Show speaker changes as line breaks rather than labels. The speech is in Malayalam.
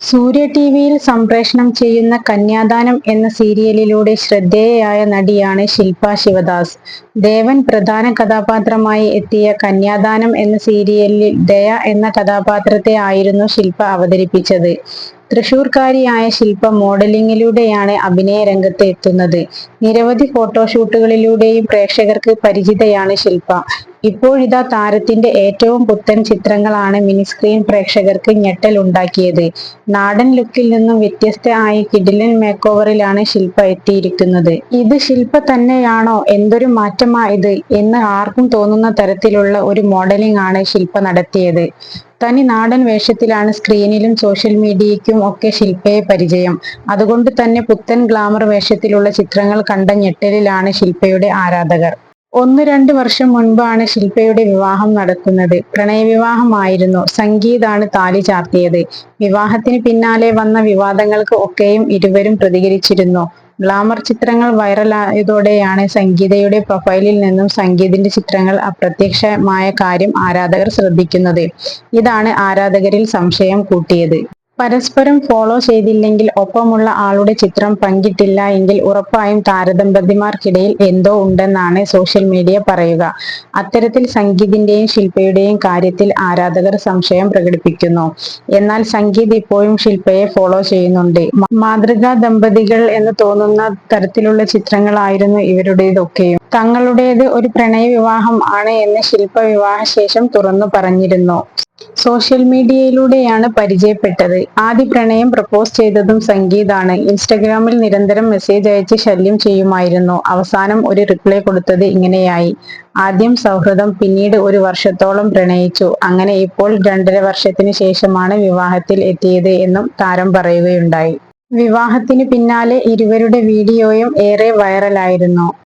സൂര്യ ടി വിയിൽ സംപ്രേഷണം ചെയ്യുന്ന കന്യാദാനം എന്ന സീരിയലിലൂടെ ശ്രദ്ധേയയായ നടിയാണ് ശില്പ ശിവദാസ്. ദേവൻ പ്രധാന കഥാപാത്രമായി എത്തിയ കന്യാദാനം എന്ന സീരിയലിൽ ദയ എന്ന കഥാപാത്രത്തെ ആയിരുന്നു ശില്പ അവതരിപ്പിച്ചത്. തൃശൂർക്കാരിയായ ശില്പ മോഡലിംഗിലൂടെയാണ് അഭിനയ രംഗത്ത് എത്തുന്നത് നിരവധി ഫോട്ടോഷൂട്ടുകളിലൂടെയും പ്രേക്ഷകർക്ക് പരിചിതയാണ് ശില്പ. ഇപ്പോഴിതാ താരത്തിന്റെ ഏറ്റവും പുത്തൻ ചിത്രങ്ങളാണ് മിനിസ്ക്രീൻ പ്രേക്ഷകർക്ക് ഞെട്ടൽ ഉണ്ടാക്കിയത്. നാടൻ ലുക്കിൽ നിന്നും വ്യത്യസ്ത ആയി കിഡിലൻ മേക്ക് ഓവറിലാണ് ശില്പ എത്തിയിരിക്കുന്നത്. ഇത് ശില്പ തന്നെയാണോ? എന്തൊരു മാറ്റമാ ഇത്? എന്ന് ആർക്കും തോന്നുന്ന തരത്തിലുള്ള ഒരു മോഡലിംഗ് ആണ് ശില്പ നടത്തിയത്. തനി നാടൻ വേഷത്തിലാണ് സ്ക്രീനിലും സോഷ്യൽ മീഡിയയ്ക്കും ഒക്കെ ശില്പയെ പരിചയം. അതുകൊണ്ട് തന്നെ പുത്തൻ ഗ്ലാമർ വേഷത്തിലുള്ള ചിത്രങ്ങൾ കണ്ട ഞെട്ടലിലാണ് ശില്പയുടെ ആരാധകർ. ഒന്ന് രണ്ട് വർഷം മുൻപാണ് ശില്പയുടെ വിവാഹം നടക്കുന്നത്. പ്രണയവിവാഹമായിരുന്നു. സംഗീതാണ് താലി ചാർത്തിയത്. വിവാഹത്തിന് പിന്നാലെ വന്ന വിവാദങ്ങൾക്ക് ഒക്കെയും ഇരുവരും പ്രതികരിച്ചിരുന്നു. ഗ്ലാമർ ചിത്രങ്ങൾ വൈറലായതോടെയാണ് സംഗീതയുടെ പ്രൊഫൈലിൽ നിന്നും സംഗീതിന്റെ ചിത്രങ്ങൾ അപ്രത്യക്ഷമായ കാര്യം ആരാധകർ ശ്രദ്ധിക്കുന്നത്. ഇതാണ് ആരാധകരിൽ സംശയം കൂട്ടിയത്. പരസ്പരം ഫോളോ ചെയ്തില്ലെങ്കിൽ ഒപ്പമുള്ള ആളുടെ ചിത്രം പങ്കിട്ടില്ല എങ്കിൽ ഉറപ്പായും താരദമ്പതിമാർക്കിടയിൽ എന്തോ ഉണ്ടെന്നാണ് സോഷ്യൽ മീഡിയ പറയുക. അത്തരത്തിൽ സംഗീതിന്റെയും ശില്പയുടെയും കാര്യത്തിൽ ആരാധകർ സംശയം പ്രകടിപ്പിക്കുന്നു. എന്നാൽ സംഗീത് ഇപ്പോഴും ശില്പയെ ഫോളോ ചെയ്യുന്നുണ്ട്. മാതൃകാ ദമ്പതികൾ എന്ന് തോന്നുന്ന തരത്തിലുള്ള ചിത്രങ്ങളായിരുന്നു ഇവരുടേതൊക്കെയും. തങ്ങളുടേത് ഒരു പ്രണയ വിവാഹം ആണ് എന്ന് ശില്പ വിവാഹശേഷം തുറന്നു പറഞ്ഞിരുന്നു. സോഷ്യൽ മീഡിയയിലൂടെയാണ് പരിചയപ്പെട്ടത്. ആദ്യ പ്രണയം പ്രപ്പോസ് ചെയ്തതും സംഗീതാണ്. ഇൻസ്റ്റഗ്രാമിൽ നിരന്തരം മെസ്സേജ് അയച്ച് ശല്യം ചെയ്യുമായിരുന്നു. അവസാനം ഒരു റിപ്ലൈ കൊടുത്തത് ഇങ്ങനെയായി. ആദ്യം സൗഹൃദം പിന്നീട് ഒരു വർഷത്തോളം പ്രണയിച്ചു. അങ്ങനെ ഇപ്പോൾ രണ്ടര വർഷത്തിന് ശേഷമാണ് വിവാഹത്തിൽ എത്തിയത് എന്നും താരം പറയുകയുണ്ടായി. വിവാഹത്തിന് പിന്നാലെ ഇരുവരുടെ വീഡിയോയും ഏറെ വൈറലായിരുന്നു.